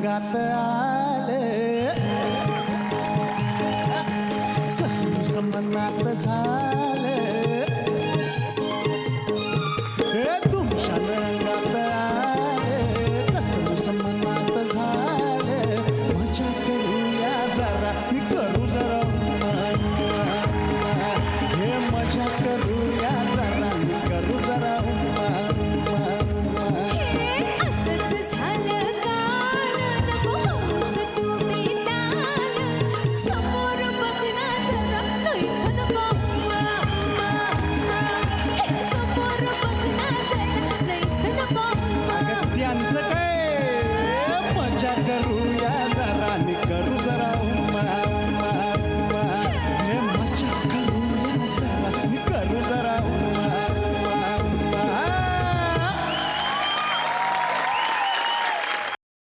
अंगात आलं. कसी समनात झालं?